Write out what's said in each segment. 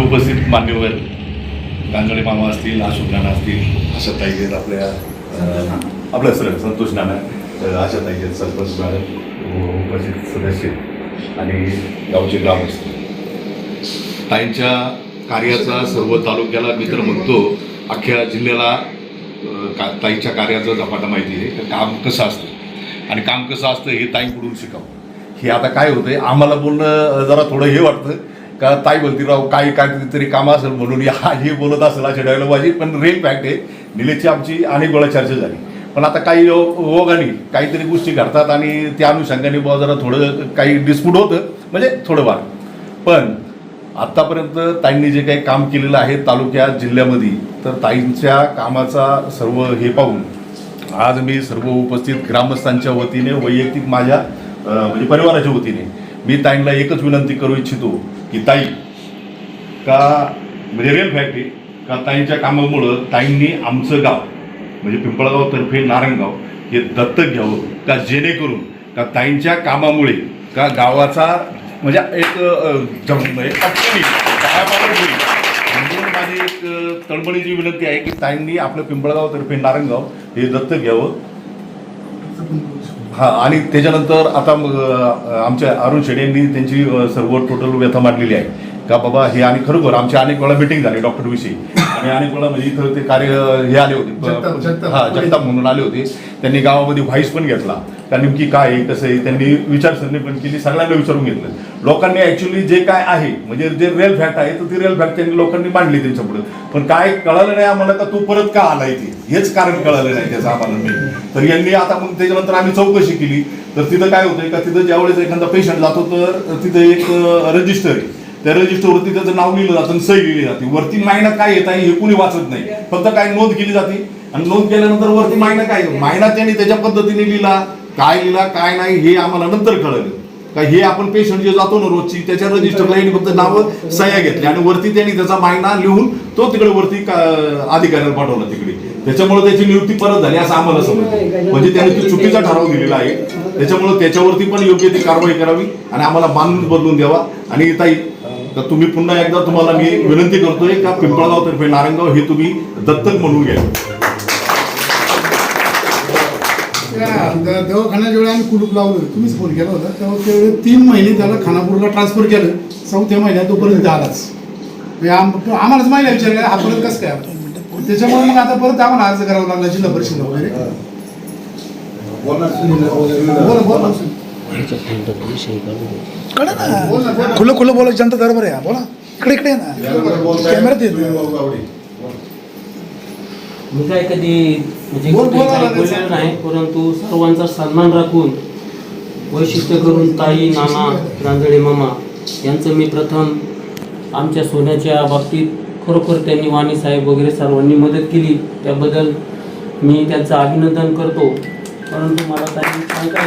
उपस्थित मान्यवर गांगडे मामा असतील अशोक नाना असतील. आशा ताई आहेत आपल्या आपल्या सर संतोष नाना अं, आशा ताई आहेत सरपंच मॅडम उपस्थित सदस्य आणि गावचे ग्रामस्थ. ताईंच्या कार्याचा सर्व तालुक्याला मी तर म्हणतो. अख्ख्या जिल्ह्याला का ताईच्या कार्याचा झपाटा माहिती आहे. का काम कसं असतं? आणि काम कसं असतं हे ताईंकडून शिकावं. हे आता काय होतंय? आम्हाला बोलणं जरा थोडं हे वाटतं. का ताई बोलती राव काय काय काम असेल म्हणून हा हे बोलत असेल अशा डायलॉगबाजी पण रेल फॅक्ट आहे निलेशची आमची अनेक वेळा चर्चा झाली. पण आता काही ओ- ओघाने काहीतरी गोष्टी घडतात आणि त्या अनुषंगाने बुवा जरा थोडं काही डिस्प्यूट होतं म्हणजे थोडंफार पण आत्तापर्यंत ताईंनी जे काही काम केलेलं आहे तालुक्यात जिल्ह्यामध्ये तर ताईंच्या कामाचा सर्व हे पाहून आज मी सर्व उपस्थित ग्रामस्थांच्या वतीने वैयक्तिक माझ्या म्हणजे परिवाराच्या वतीने मी ताईंना एकच विनंती करू इच्छितो की ताई का म्हणजे रिअल फॅक्ट आहे का ताईंच्या कामामुळं ताईंनी आमचं गाव म्हणजे पिंपळगाव तर्फे नारायणगाव हे दत्तक घ्यावं का जेणेकरून का ताईंच्या कामामुळे का गावाचा म्हणजे एक म्हणजे म्हणून माझी एक तळमळीची विनंती आहे की ताईंनी आपलं पिंपळगाव तर्फे नारायणगाव हे दत्तक घ्यावं. हा आणि त्याच्यानंतर आता आमच्या अरुण शेडे यांनी त्यांची सर्व टोटल व्यथा मांडलेली आहे. का बाबा हे आणि खरोखर आमची अनेक वेळा मिटिंग झाली डॉक्टर विषयी. आणि अनेक वेळा म्हणजे इथं ते कार्य हे आले होते. हा जगताप म्हणून आले होते. त्यांनी गावामध्ये व्हाईस पण घेतला. त्या नेमकी काय आहे कसं आहे त्यांनी विचारसरणी पण केली सगळ्यांना विचारून घेतलं. लोकांनी ऍक्च्युली जे काय आहे म्हणजे जे रेल फॅक्ट आहे तर ती रेल फॅक्ट त्यांनी लोकांनी मांडली त्यांच्या पुढे. पण काय कळालं नाही आम्हाला का तू परत का आलाय इथे? हेच कारण कळालं नाही त्याचं आम्हाला मी तर यांनी आता मग त्याच्यानंतर आम्ही चौकशी केली. तर तिथं काय होतंय का तिथं ज्यावेळेस एखादा पेशंट जातो तर तिथं एक रजिस्टर आहे. त्या रजिस्टरवरती त्याचं नाव लिहिलं जातं आणि सही लिहिली जाते. वरती मायना काय येत आहे हे कुणी वाचत नाही. फक्त काय नोंद केली जाते. आणि नोंद केल्यानंतर वरती मायना काय? मायना त्यांनी त्याच्या पद्धतीने लिहिला. काय लिहिला काय नाही हे आम्हाला नंतर कळलं. का हे आपण पेशंट जे जातो ना रोजची त्याच्या रजिस्टरला यांनी फक्त नावं सह्या घेतल्या आणि वरती त्यांनी त्याचा मायना लिहून तो तिकडे वरती अधिकाऱ्याला पाठवला तिकडे. त्याच्यामुळे त्याची नियुक्ती परत झाली असं आम्हाला समजलं. म्हणजे त्याने तो चुकीचा ठराव दिलेला आहे. त्याच्यामुळे त्याच्यावरती पण योग्य ती कारवाई करावी आणि आम्हाला बांधून बदलून द्यावा. आणि ताई तर तुम्ही पुन्हा एकदा तुम्हाला मी विनंती करतोय का पिंपळगाव तर्फे नारायणगाव हे तुम्ही दत्तक म्हणून घ्या. त्या द- दवाखान्यात जेव्हा आम्ही कुलूप लावलं. तुम्हीच फोन केला होता. तेव्हा त्यावेळी तीन महिने त्याला खानापूरला ट्रान्सफर केलं. चौथ्या महिन्यात तोपर्यंत आलाच. म्हणजे आम- आम्हालाच महिला विचार हा परत कसं काय? त्याच्यामुळे मग आता परत आम्हाला अर्ज करावा लागला जिल्हा परिषद वगैरे. बोला बोला. खुलं खुलं बोला जनता दरबार आहे. बोला. इकडे इकडे ना. कॅमेऱ्यात येत मी काय कधी म्हणजे बोल- कुठे बोला काही ना बोललेलं त्याचं. नाही परंतु सर्वांचा सन्मान राखून वैशिष्ट्य करून ताई नाना रांजळे मामा यांचं मी प्रथम आमच्या सोन्याच्या बाबतीत खरोखर त्यांनी वाणी साहेब वगैरे सर्वांनी मदत केली. त्याबद्दल मी त्यांचं अभिनंदन करतो. परंतु मला त्यांनी सांगता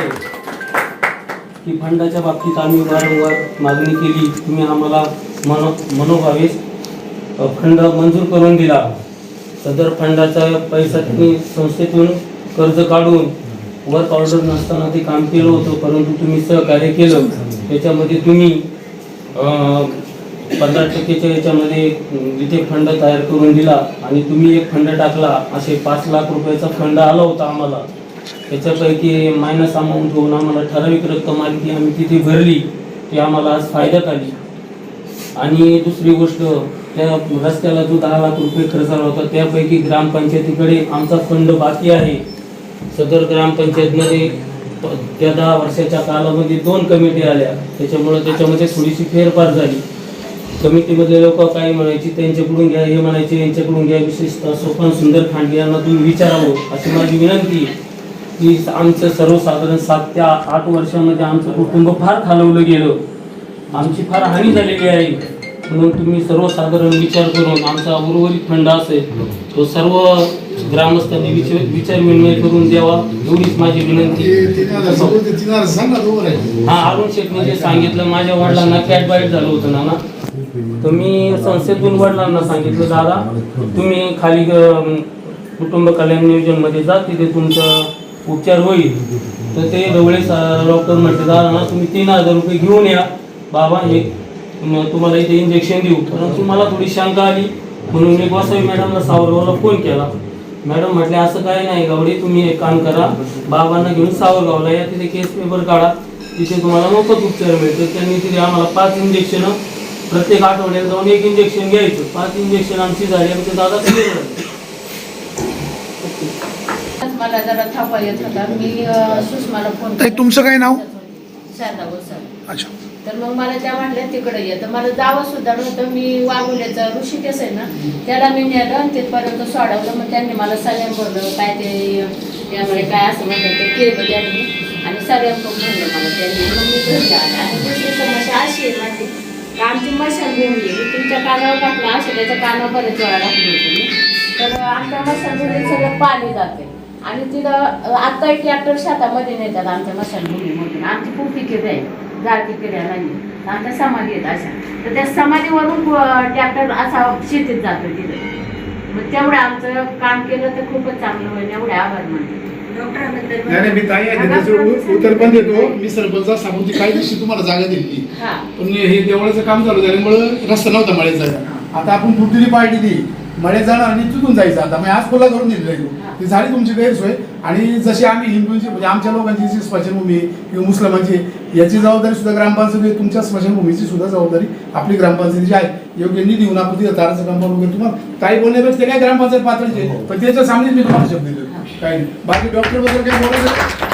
की फंडाच्या बाबतीत आम्ही वारंवार मागणी केली. तुम्ही आम्हाला मनो मनोभावे अ, फंड मंजूर करून दिला. सदर फंडाचा पैसा तुम्ही संस्थेतून कर्ज काढून वर्क ऑर्डर नसताना ते काम केलं होतं परंतु तुम्ही सहकार्य केलं. त्याच्यामध्ये तुम्ही पंधरा टक्केच्या याच्यामध्ये जिथे इथे फंड तयार करून दिला आणि तुम्ही एक फंड टाकला. असे पाच लाख रुपयाचा फंड आला होता आम्हाला. त्याच्यापैकी मायनस अमाऊंट होऊन आम्हाला ठराविक रक्कम आली ती आम्ही तिथे भरली. ती आम्हाला आज फायद्यात आली. आणि दुसरी गोष्ट त्या रस्त्याला जो दहा लाख रुपये खर्च आला होता त्यापैकी ग्रामपंचायतीकडे आमचा फंड बाकी आहे. सदर ग्रामपंचायतमध्ये त्या दहा वर्षाच्या कालामध्ये दोन कमिटी आल्या. त्याच्यामुळं त्याच्यामध्ये थोडीशी फेरफार झाली. कमिटीमधले लोक काय म्हणायची त्यांच्याकडून घ्या हे म्हणायचे यांच्याकडून घ्या विशेषतः सोपान सुंदर खांडे यांना तुम्ही विचारावं अशी माझी विनंती की आमचं सर्वसाधारण सात ते आठ वर्षामध्ये आमचं कुटुंब फार खालवलं गेलं. आमची फार हानी झालेली आहे. म्हणून तुम्ही सर्वसाधारण विचार करून आमचा उर्वरित फंड असेल तो सर्व ग्रामस्थांनी विचार विचार विनिमय करून द्यावा एवढीच माझी विनंती. हा अरुण शेख जे सांगितलं माझ्या वडिलांना कॅट बाईट झालं होतं नाना. तर मी संस्थेतून वडिलांना सांगितलं दादा तुम्ही खाली कुटुंब कल्याण नियोजनमध्ये जा तिथे तुमचा उपचार होईल. तर ते ढवळे डॉक्टर म्हटले दादा ना तुम्ही तीन हजार रुपये घेऊन या. बाबा हे तुम्हाला इथे इंजेक्शन देऊ. परंतु मला थोडी शंका आली. म्हणून मी गोसावी मॅडमला सावरगावला फोन केला. मॅडम म्हटले असं काही नाही गावडे तुम्ही एक काम करा. बाबांना घेऊन सावरगावला या. तिथे केस पेपर काढा. तिथे तुम्हाला मोफत उपचार मिळतो त्यांनी तिथे आम्हाला पाच इंजेक्शन प्रत्येक आठवड्याला जाऊन एक इंजेक्शन घ्यायचं. पाच इंजेक्शन आमची झाली. आमचे दादा. मला जरा थापा येत होता. मी सुषमाला फोन ताई, तुमचं काय नाव? अच्छा. तर मग मला त्या म्हटल्या तिकडे ये. तर मला जावं सुद्धा नव्हतं. मी वागुल्याचा ऋषिकेश आहे ना त्याला मी नेलं आणि तिथपर्यंत सोडवलं. मग त्यांनी मला सगळ्यां बोललं काय ते यामुळे काय असं म्हणलं ते केलं त्यांनी. आणि सगळ्यां पण भरलं मला त्यांनी. मग मी घरी आले. आणि दुसरी समस्या अशी आहे माझी का? आमची मशालभूमी आहे. मी तुमच्या कानावर टाकलं असं त्याच्या कानावर बरेच वेळा टाकली होती मी. तर आमच्या मशानभूमीत सगळं पाणी जाते. आणि तिथं आत्ता एक ट्रॅक्टर शेतामध्ये नेतात आमच्या मशानभूमीमधून आमची खूप किडे आहे जाळती किड्या नाही आमच्या समाधी आहेत अशा. तर त्या समाधीवरून ट्रॅक्टर असा शेतीत जातो तिथे. मग तेवढं आमचं काम केलं तर खूपच चांगलं होईल. एवढे आभार मानते. नाही नाही, मी ताई आहे त्याचं उत्तर पण देतो. मी सरपंचा सांगून ती काही दिवशी तुम्हाला जागा दिली हा. पण हे देवळाचं काम चालू झाल्यामुळं रस्ता नव्हता मळ्यात जायचा आता आपण फुटलेली पार्टी मळ्यात जाणार आणि तिथून जायचं. आता मग आज कोल्हा करून दिलेलं आहे तो. झाली तुमची गैरसोय. आणि जशी आम्ही हिंदूंची म्हणजे आमच्या लोकांची जी स्मशानभूमी आहे किंवा मुस्लिमांची याची जबाबदारी सुद्धा ग्रामपंचायत. तुमच्या स्मशानभूमीची सुद्धा जबाबदारी आपली ग्रामपंचायतीची आहे. योग्य निधी देऊन आपण तिथं ताराचं कंपाऊंड वगैरे तुम्हाला काही बोलण्यापेक्षा ते काय ग्रामपंचायत पातळीचे आहे. पण त्याच्या सामने मी तुम्हाला शब्द दिले काही नाही. बाकी डॉक्टरबद्दल काही बोलायचं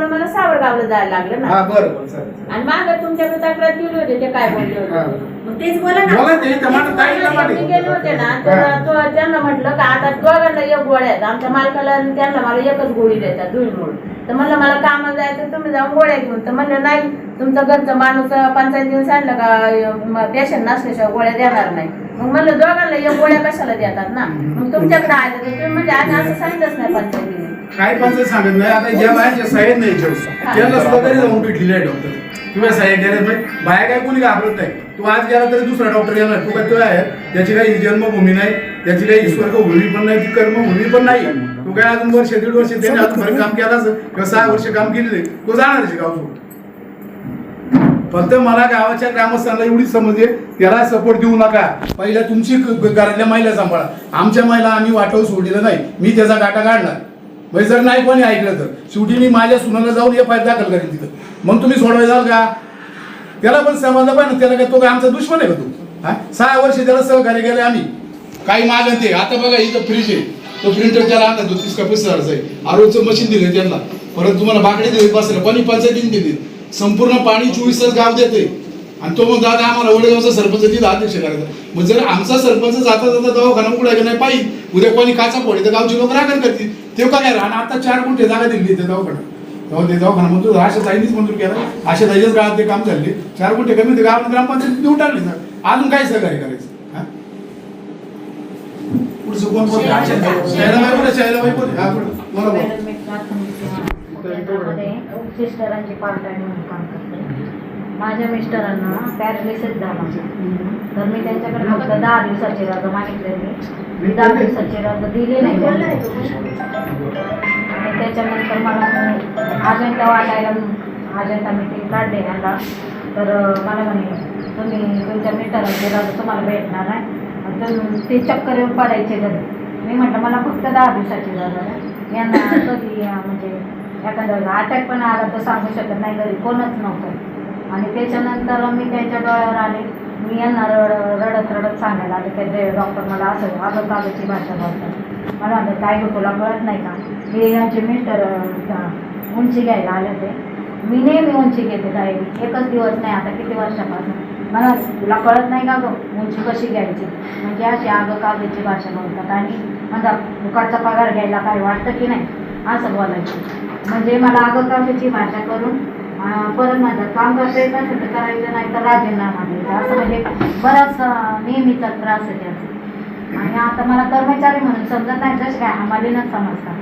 नसल्यामुळे मला सावरगावला जायला लागलं हा ना बरं बरं चालेल आणि मागं तुमच्याकडे तक्रार केली होती ते काय बोलले हा. होते मग तेच बोला ना. बोला ते, टमाटर ताई टमाटे. मी गेले होते ना तर हा. तो- त्यांना म्हटलं का आता दोघांना एक गोळ्या आहेत. आमच्या मालकाला आणि त्यांना मला एकच गोळी देतात धुळमूळ तर म्हणलं मला कामाला जायचं तुम्ही जाऊन गोळ्या घेऊन. तर म्हणलं नाही तुमचा घरचा माणूस पंचायतीने सांगितलं का पेशंट नसल्याशिवाय गोळ्या देणार नाही. मग म्हणलं दोघांना एक गोळ्या कशाला देतात ना? मग तुमच्याकडे आले तर तुम्ही म्हणजे आम्ही असं सांगितलंच नाही पंचायतीने. काय पंचायत सांगत नाही. आता ज्या बाहेरच्या साहेब नाही याच्यावर त्यांना सुद्धा तरी जाऊन भेटलेले आहे डॉक्टर किंवा साहेब गेले नाही बाहेर काय कोणी घाबरत नाही. तू आज गेला तरी दुसरा डॉक्टर येणार. तू काय आहे? त्याची काही जन्मभूमी नाही. त्याची काही स्वर्गभूमी पण नाही. ती कर्मभूमी पण नाही. तू काय अजून वर्ष दीड वर्ष त्याने अजून बरं काम केलं असं किंवा सहा वर्ष काम केलेले तो जाणार आहे गाव फक्त मला गावाच्या ग्रामस्थांना एवढी समज आहे. त्याला सपोर्ट देऊ नका. पहिल्या तुमची घरातल्या महिला सांभाळा. आमच्या महिला आम्ही वाटव सोडलेलं नाही. मी त्याचा डाटा काढणार. म्हणजे जर नाही कोणी ऐकलं तर. शेवटी मी माझ्या सुनाला जाऊन एफ आय दाखल करेन तिथं. मग तुम्ही सोडवाय जाल का? त्याला पण समजलं पाहिजे त्याला काय तो काय आमचा दुश्मन आहे का तू? हा? सहा वर्ष त्याला सहकार्य केले आम्ही. काही मागत ते. आता बघा इथं फ्रीज आहे. तो प्रिंटर त्याला आणला तो तीस का पस्तीस हजारचा आहे. आरोचं मशीन दिलं त्यांना. परत तुम्हाला बाकडे दिले बसले पाणी पंचायतीने दिली. संपूर्ण पाणी चोवीस तास गाव देते आणि तो मग दादा आम्हाला वडेगावचा सरपंच तिथं अध्यक्ष करायचा. मग जर आमचा सरपंच जाता जाता दवाखाना उघडायला नाही पाहिजे उद्या कोणी काचा फोडे तर गावची लोक राखण करतील. ते काय आणि आता चार कोटी जागा दिली ते दवाखाना तेव्हा ते दवाखाना मंजूर आशा ताईंनीच मंजूर केला. आशा ताईच्याच गावात ते काम चालले चार कोटी कमी ते गावात ग्रामपंचायत देऊन टाकली सर. अजून काय सहकार्य करायचं? हा? पुढचं कोण कोण शैलाबाई बोला शैलाबाई बोला हा पुढं. सिस्टरांची पार्ट टाइम म्हणून काम करते माझ्या मिस्टरांना पॅरालिसिस झाला. तर मी त्यांच्याकडे फक्त दहा दिवसाची रजा मागितलेली मी दहा दिवसाची रजा दिली नाही. आणि त्याच्यानंतर मला अजंता वाटायला अजंता मीटिंग काढले ह्याला तर मला म्हणे तुम्ही तुमच्या मिस्टरांची रजा तुम्हाला भेटणार आहे तर ते चक्कर येऊन पडायचे घरी. मी म्हटलं मला फक्त दहा दिवसाची रजा यांना कधी म्हणजे एखाद्या अटॅक पण आला तर सांगू शकत नाही. घरी कोणच नव्हतं. आणि त्याच्यानंतर मी त्यांच्या डोळ्यावर आले. मी यांना रड रडत रडत सांगायला आले की ते डॉक्टर मला असं अगं कागदची भाषा बोलतात. मला म्हणतात काय तुला कळत नाही का? हे यांचे मिस्टर उंची घ्यायला आले ते मी नेहमी उंची घेते डायरी. एकच दिवस नाही आता किती वर्षापासून? मला तुला कळत नाही का गं उंची कशी घ्यायची? म्हणजे अशी आगं कागदची भाषा बोलतात. आणि माझा फुकाटचा पगार घ्यायला काय वाटतं की नाही? असं बोलायचं. म्हणजे मला आगं कागदची भाषा करून परत माझं काम करता येत असेल तर करायचं नाही तर राजीनामा द्यायचा असं म्हणजे बराच नेहमीचा त्रास आहे त्याचा. आणि आता मला कर्मचारी म्हणून समजत नाही जसे काय आम्हालीनच समजतात.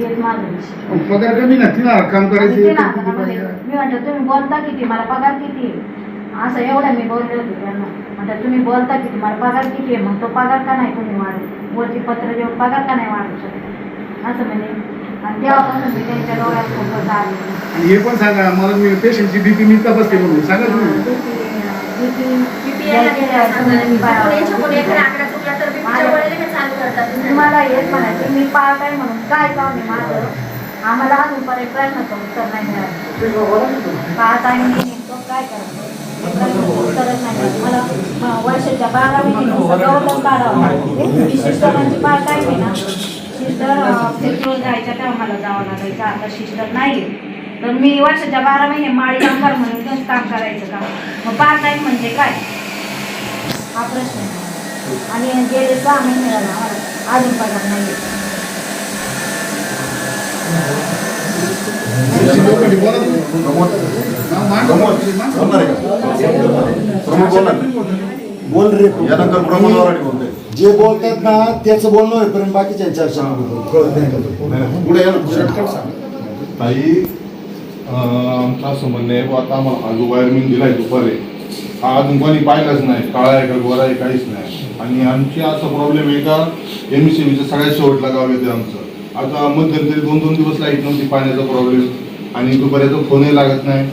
हेच माझं विषय. पगार कमी नक्की ना काम आणि करायचे ते नागरिकांमध्ये मी म्हटलं तुम्ही बोलता किती? मला पगार किती आहे? असं एवढं मी बोलले होते त्यांना. म्हटलं तुम्ही बोलता किती? मला पगार किती आहे? मग तो पगार का नाही तुम्ही वाढू वरती पत्र देऊन पगार का नाही वाढू शकत? असं म्हणजे आणि तेव्हापासून मी त्यांच्या डोळ्यात फोकस आले. आणि हे पण सांगा मला मी पेशंटची बीपी मी तपासते म्हणून? सांगा तुम्ही. म्हणायचं मी टाइम म्हणून. काय काम आहे माझं? आम्हाला अजूनपर्यंत प्रश्नाचं उत्तर नाही मिळालं? पार्ट टाइम मी नेमकं काय करायचं? हे प्रश्नाचं उत्तरच नाही मिळालं. मला वर्षाच्या बारा महिन्यानुसार गव्हर्नमेंट काढावं लागतं. मी सिस्टरांची पार्ट टाइम आहे ना. सिस्टर पेट्रोल जायच्या तेव्हा मला जावं लागायचं आता सिस्टर नाही तर मी वर्षाच्या बारा महिने माळी कामगार म्हणून पण काम करायचं काम मग पार्ट टाईम म्हणजे काय हा प्रश्न आणि गेले सहा महिने झाला अजून पगार नाही बोल रे यानंतर प्रमोद वराडे बोलतोय जे बोलतात ना त्याचं बोलणं होईपर्यंत बाकीच्या चर्चा नको कळत नाही का? पुढे या ना ताई अं, आमचं असं म्हणणं आहे बुवा, आता आम्हाला हा जो वायरमॅन दिलाय दुपारी. हा अजून कोणी पाहिलाच नाही काळा आहे का गोरा आहे काहीच नाही. आणि आमची असा प्रॉब्लेम आहे का एम सी बीचं सगळ्यात शेवटला गाव येते आमचं. आता मध्यंतरी दोन दोन दिवस लाइट नव्हती पाण्याचा प्रॉब्लेम आणि दुपारीचा फोनही लागत नाही.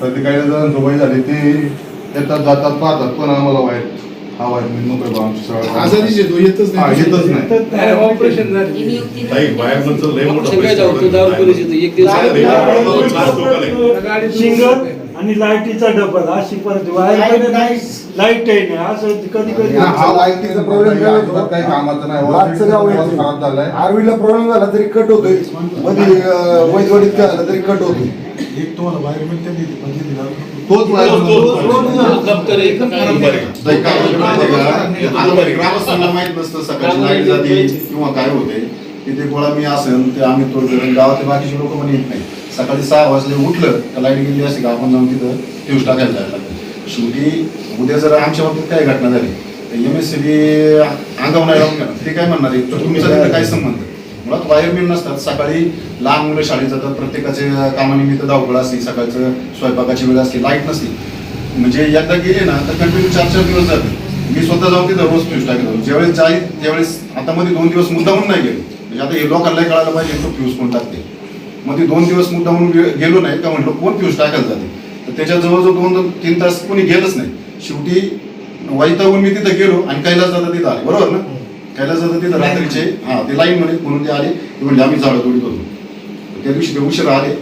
तर ते काही जणांचं वय झाले ते येतात जातात पाहतात पण आम्हाला वाईट. हा वायरमॅन नको आहे बा आमची सगळ्या आजारीच येतो येतच हा नाही येतच नाही ऑपरेशन झाले ताई बाहेरचं लय मोठं जाऊ तू दारू पोलीस येतो एक दिवस सिंगल आणि लाईटीचा डबल अशी परत वायर लाइट आहे नाही असं कधी कधी हा लाईटीचा प्रॉब्लेम काय होतो काही कामाचं नाही लाटचं गाव. खराब झालाय आर्वीला प्रॉब्लेम झाला तरी कट होतोयमध्ये वैजवडीत काय झालं तरी कट होतोय एक काय होतं माहिती आहे का? ग्रामस्थांना माहीत नसतं. सकाळची लाइट जाते किंवा काय होते. तिथे गोळा मी असेल ते आम्ही तोडतो गावातले बाकीचे लोक पण येत नाही. सकाळी सहा वाजले उठलं तर लाइट गेली असते का आपण जाऊन तिथं फ्यूज टाकायला जायला शेवटी उद्या जर आमच्या बाबतीत काय घटना झाली तर एम एस सी बी अंगावर नाही लावून ते काय म्हणणार आहे? तर तुमचा काय संबंध? मुळात वायरमेन नसतात. सकाळी लहान मुलं शाळेत जातात. प्रत्येकाचे कामानिमित्त धावपळ असते. सकाळचं स्वयंपाकाची वेळ असते. लाइट नसते. म्हणजे एकदा गेले ना तर कंटिन्यू चार चार दिवस जाते. मी स्वतः जाऊन तिथं रोज फ्यूज टाकतो ज्यावेळेस जाईल त्यावेळेस आता मध्ये दोन दिवस मुद्दाहून नाही गेलो. म्हणजे आता हे लोकांना कळायला पाहिजे तो फ्यूज कोण टाकते मग ते दोन दिवस मुद्दाहून गेलो नाही का म्हटलं कोण फ्यूज टाकायला जाते? तर त्याच्या जवळजवळ दोन दोन तीन तास कोणी गेलंच नाही. शेवटी वैतागून मी तिथं गेलो आणि कैलास जाता तिथं आले. बरोबर ना? कैलास जाता तिथं रात्रीचे हा ते लाईन मध्ये म्हणून ते आले ते म्हणजे आम्ही झाडं तोडी करू त्या दिवशी ते उशीर आले.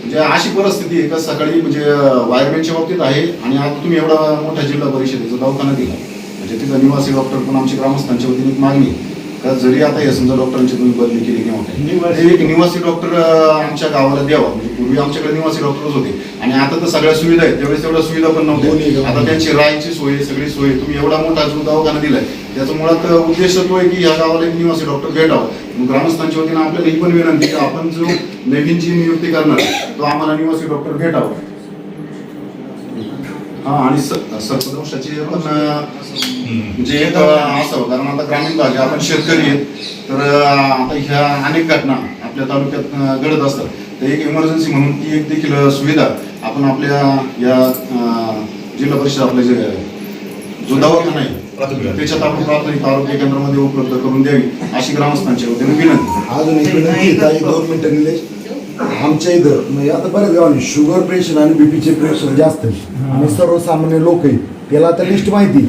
म्हणजे अशी परिस्थिती आहे का? सकाळी म्हणजे वायरमॅनच्या बाबतीत आहे आणि आता तुम्ही एवढा मोठा जिल्हा परिषदेचा दवाखाना दिला. म्हणजे तिथं निवासी डॉक्टर पण आमच्या ग्रामस्थांच्या वतीने एक मागणी आहे. का जरी आता हे समजा डॉक्टरांची तुम्ही बदली केली किंवा काय एक निवासी डॉक्टर आमच्या गावाला द्यावा. म्हणजे पूर्वी आमच्याकडे निवासी डॉक्टरच होते. आणि आता तर सगळ्या सुविधा आहेत. त्यावेळेस तेवढ्या सुविधा पण दोन्ही नव्हत्या गावात. आता त्यांची राहायची सोय सगळी सोय. तुम्ही एवढा मोठा जो दवाखाना दिलाय त्याचा मुळात उद्देश तो आहे की या गावाला एक निवासी डॉक्टर भेटावा. ग्रामस्थांच्या वतीनं आपल्याला ही पण विनंती की आपण जो नवीन जी नियुक्ती करणार तो आम्हाला निवासी डॉक्टर भेटावा. हा आणि सर्पदंशाची पण म्हणजे एक अं, असावं कारण आता ग्रामीण भाग आहे आपण शेतकरी आहेत तर आता ह्या अनेक घटना आपल्या तालुक्यात घडत असतात. तर एक इमर्जन्सी म्हणून ती एक देखील सुविधा आपण आपल्या या जिल्हा परिषद आपले जे जो दवाखाना आहे त्याच्यात आपण प्राथमिक आरोग्य केंद्रामध्ये उपलब्ध करून द्यावी अशी ग्रामस्थांच्या वतीने विनंती. अजून इकडे नाही आमच्या इथं म्हणजे आता बऱ्याच गावांनी शुगर प्रेशर आणि बीपीचे प्रेशर जास्त आहे. आणि सर्वसामान्य लोक आहे त्याला आता लिस्ट माहिती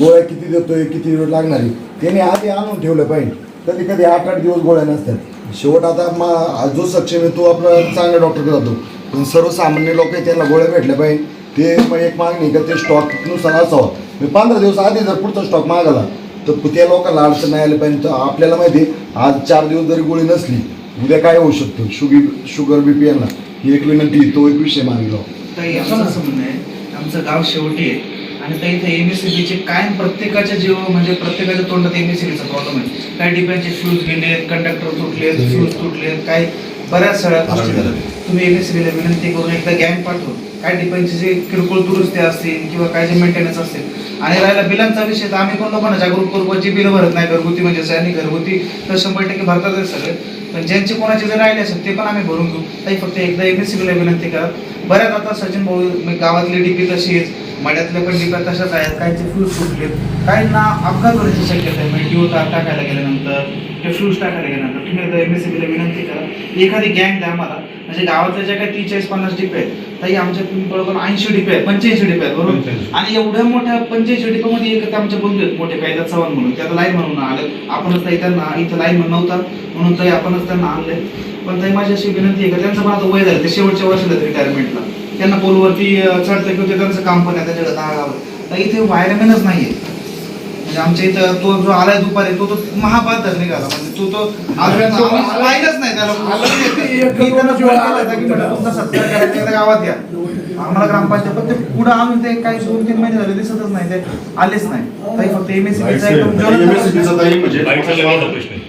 गोळ्या किती देतोय किती वेळ लागणार आहे. त्याने आधी आणून ठेवलं पाहिजे. कधी कधी आठ आठ दिवस गोळ्या नसतात. शेवट आता मा जो सक्षम आहे तो आपला चांगल्या डॉक्टरकडे जातो. पण सर्वसामान्य लोक आहे त्यांना गोळ्या भेटल्या पाहिजे. ते मग एक मागणी का ते स्टॉकनुसार असावं. मी पंधरा दिवस आधी जर पुढचा स्टॉक मागला तर त्या लोकांना अडचण नाही आली पाहिजे. तर आपल्याला माहिती आहे, आज चार दिवस जरी गोळी नसली उद्या काय होऊ शकतं? शुगर शुगर बी पी यांना. ही एक विनंती तो एक विषय मागला ताई आमचं असं म्हणणं आहे आमचं गाव शेवटी आहे. आणि ताई इथे एम एस सी बीचे कायम प्रत्येकाच्या जीव म्हणजे प्रत्येकाच्या तोंडात एम एस सी बीचा प्रॉब्लेम आहे. काही डिब्यांचे फ्यूज गेलेत कंडक्टर तुटले फ्यूज तुटले काही बऱ्याच सगळ्या गोष्टी झाल्या. तुम्ही एम एस सी बीला विनंती करून एकदा गॅंग पाठवून काय डिब्यांचे जे किरकोळ दुरुस्ती असतील किंवा काय जे मेंटेनन्स असतील आणि राहिला बिलांचा विषय तर आम्ही कोण लोकांना जागरूक करू? जी बिलं भरत नाही? घरगुती म्हणजे आणि घरगुती. तर शंभर टक्के भरतात सगळे. पण ज्यांचे कोणाचे जर राहिले असेल ते पण आम्ही भरून घेऊ. ताई फक्त एकदा एम एस सी विनंती करा. बऱ्याच आता सचिन भाऊ म्हणजे गावातली डीपी तशीच मड्यातल्या पण डिप्या तशाच आहेत. काहीचे फ्यूज सुटलेत काहींना अपघात होण्याची शक्यता आहे. म्हणजे जीव तार टाकायला गेल्यानंतर ते फ्यूज टाकायला गेल्यानंतर तुम्ही एकदा एम एस सी बीला विनंती करा. एखादी गँग द्या आम्हाला. म्हणजे गावातल्या ज्या काही तीस चाळीस पन्नास डिपे आहेत ताई आमच्या पिंपळगाव ऐंशी डिपे आहेत पंच्याऐंशी डिपे आहेत बरोबर? 85. आणि एवढ्या मोठ्या पंच्याऐंशी डिपोमध्ये एक आमचे बंधू आहेत मोठे कायदा चव्हाण म्हणून. ते आता लाईन म्हणून आले. आपणच ताई त्यांना इथं लाईन म्हणून नव्हता. म्हणून ताई आपणच त्यांना आणले. पण ताई माझी अशी विनंती आहे का त्यांचं पण आता वय झालं ते शेवटच्या वर्षाला रिटायरमेंटला त्यांना पोलवरती चढतं किंवा ते त्यांचं काम पण आहे त्यांच्याकडे दहा गाव तर इथे वायरमॅनच नाहीये. म्हणजे आमच्या इथं तो जो आलाय दुपारी तो तो महापात्र निघाला. म्हणजे तो तो आम्ही पाहिलंच नाही त्याला मी त्यांना फोन केला होता की म्हटलं तुमचा सत्कार करायचा एकदा गावात या. आम्हाला ग्रामपंचायत पण ते पुढे आणून ते काही दोन तीन महिने झाले दिसतच नाही. ते आलेच नाही. ताई फक्त एमएससीबीचा ताई म्हणजे.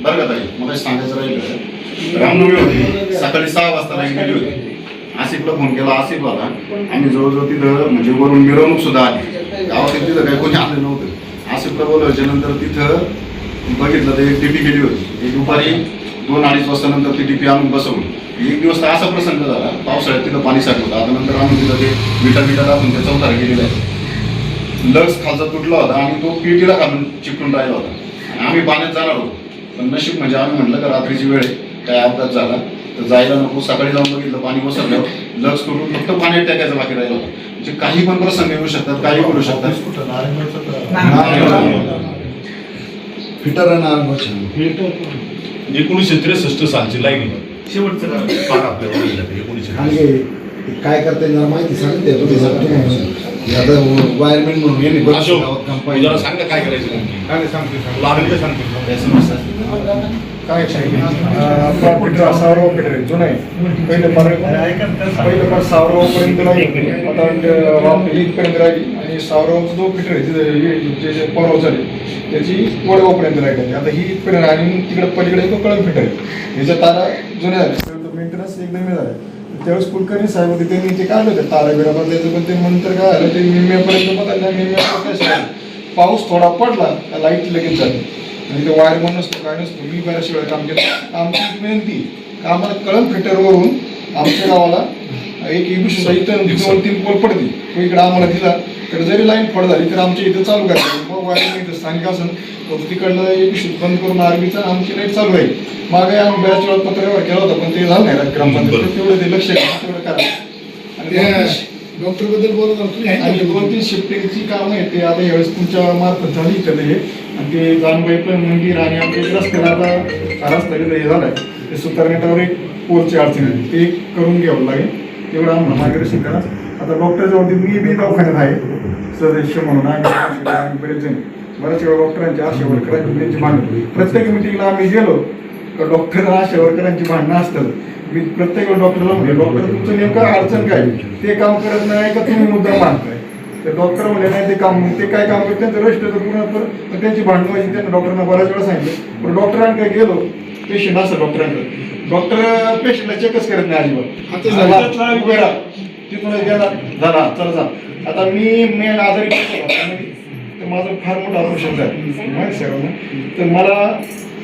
बरं का ताई मला सांगायचं राहिलं रामनवमी होती. सकाळी सहा वाजता लाइट गेली होती. आसिफला फोन केला आसिफ आला आम्ही जवळजवळ तिथं म्हणजे वरून मिरवणूक सुद्धा आली. गावात तिथं काही कोणी आलं नव्हतं आसिफला बोलवायच्या नंतर तिथं बघितलं तर एक डीपी गेली होती. ती दुपारी दोन अडीच वाजता नंतर ती डीपी आणून बसवली. एक दिवस तर असा प्रसंग झाला पावसाळ्यात तिथं पाणी साठलं होतं. आता नंतर आम्ही तिथं ते मिठा मीटर टाकून त्या उतार गेलेला आहे. लक्स खालचा तुटला होता आणि तो पीटीला घालून चिपकून राहिला होता. आणि आम्ही पाण्यात जाणार होतो. पण नशीब म्हणजे आम्ही म्हटलं का रात्रीची वेळ आहे. काय अपघात झाला. तर जायला नको. सकाळी जाऊन बघितलं पाणी ओसरलं. लक्स करून फक्त पाण्यात टाकायचं बाकी राहिलं होतं. म्हणजे काही पण प्रसंग येऊ शकतात काही घडू शकतात. फिटर एकोणीसशे त्रेसष्ट सालची लाईन शेवटचं आपल्या एकोणीसशे हे काय करता येणार माहिती सांगते हे वायरमॅन म्हणून बघ अशोक जरा सांग ना काय करायचं नेमकी? काय सांगते लागली सांगते. काय पीटर सावरव पीटर आहे जुनं आहे पहिलं पार पहिलं पार सावरवपर्यंत राहिली आता इथपर्यंत राहिली. आणि सावरवचा जो पीटर आहे तिथे जे जे परवा झाले त्याची वडगावपर्यंत राहिली. आता ही इथपर्यंत आणि तिकडे पलीकडे तो कळम फिटर आहे. ह्याच्या तारा जुन्या झाल्या मेंटेनन्स एकदम झालं त्यावेळेस कुलकर्णी साहेब होते त्यांनी ते काढलं होतं तारागिरा बदलायचं पण ते नंतर काय झालं ते निम्म्यापर्यंत बदलल्या निम्म्यापर्यंत पाऊस थोडा पडला लाइट लगेच झाली. आणि ते वायर वायरमन नसतो काय नसतो मी बऱ्याच वेळा काम केलं आमची विनंती का आम्हाला कळम फिटरवरून आमच्या गावाला एक दोन तीन पोल पडते. तो इकडे आम्हाला दिला. तर जरी लाईन फड झाली तर आमच्या इथं चालू करायचं. मग इथं स्थानिक असेल तर तिकडलं इबिशू बंद करून आर्मीचा आमची लाइट चालू राहील मागे आम्ही बऱ्याच वेळा पत्रव्यवहार केला होता पण ते झालं नाही. ग्रामपंचायत तेवढं ते लक्ष तेवढं करा. आणि डॉक्टरबद्दल बोलत आणि दोन तीन शिफ्टिंगची कामं आहेत. ते आता यावेळेस तुमच्या मार्फत झाली इकडे. हे आणि ते जानबाई पण मंदिर आणि आमच्या रस्त्याला आता हा रस्ता हे झालाय. ते सुतारनेटावर एक पोलची अडचण आहे. ते करून घ्यावं लागेल. तेवढं आम्हाला मार्गदर्शन करा आता डॉक्टरच्या मी बी दवाखान्यात आहे. सदस्य म्हणून आम्ही बरेच जण बऱ्याच वेळा डॉक्टरांची आशा वर्करांची त्यांची भांडण. प्रत्येक मिटिंगला आम्ही गेलो तर डॉक्टर आशा वर्करांची भांडणं असतात. मी प्रत्येक वेळा डॉक्टरला म्हणले डॉक्टर तुमचं नेमकं अडचण काय? ते काम करत नाही का तुम्ही मुद्दा मानताय तर डॉक्टर म्हणले नाही ते काम ते काय काम करत त्यांचं रजिस्टर पूर्ण तर त्यांची भांडणं व्हायची. त्यांना डॉक्टरना बऱ्याच वेळा सांगितलं. पण डॉक्टरांकडे गेलो पेशंट असं डॉक्टरांकडे. डॉक्टर पेशंटला चेकच करत नाही अजिबात. चला, उभे राहा. तिथून गेला. झाला चला जा आता मी मी आजारी. तर माझं फार मोठं ऑपरेशन झालं. माहिती तर मला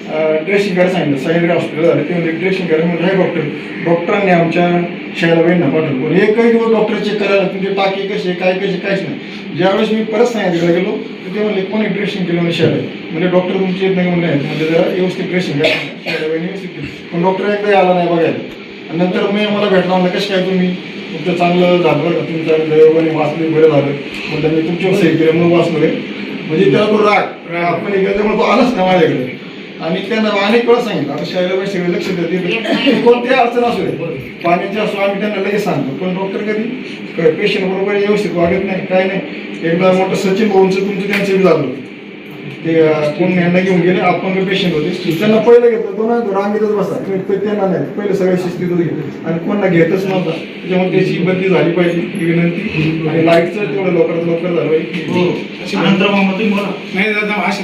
ड्रेसिंग करायला सांगितलं. साईड हॉस्पिटल झालं. ते म्हणजे ड्रेसिंग करायला म्हणजे हे डॉक्टर डॉक्टरांनी आमच्या शाळेला शैलाबाईंना पाठवलं पण एकही दिवस डॉक्टर चेक करायला तुमचे टाके कसे काय कसे काहीच नाही. ज्यावेळेस मी परत सांगितलं गेलो तर ते म्हणले कोणी ड्रेसिंग केलं म्हणजे शाळेत? म्हणजे डॉक्टर तुमचे येत नाही. म्हणले आहेत म्हणजे जरा व्यवस्थित ड्रेसिंग करा. शैलाबाईंनी व्यवस्थित पण डॉक्टर एकदा आला नाही बघायला. आणि नंतर मी मला भेटला म्हणलं कसं काय तुम्ही? तुमचं चांगलं झालं का? तुमचं दैवाने वाचले बरं झालं. म्हटलं मी तुमच्यावर सही केलं म्हणून वाचलं म्हणजे त्याला तो राग आपण म्हणून तो आलाच ना माझ्याकडे. आणि त्यांना अनेक वेळा सांगितलं. आता शैलाबाई सगळे लक्ष देते कोणती अडचण असू दे. पाण्याची असो आम्ही त्यांना लगेच सांगतो. पण डॉक्टर कधी? पेशंट बरोबर व्यवस्थित वागत नाही काय नाही. एकदा मोठं सचिन भाऊंचं तुमचं त्यांचं झालं. ते कोण यांना घेऊन गेले अपंग पेशंट होते. त्यांना पहिलं घेतलं. तो रांगेतच बसा त्यांना नाही. पहिले सगळे शिस्तीतच घेतले आणि कोणाला घेतच नव्हता. त्याच्यामुळे त्याची बदली झाली पाहिजे. ही विनंती. आणि लाईटचं तेवढं लवकरात लवकर झालं पाहिजे. हो. नाही दादा अशी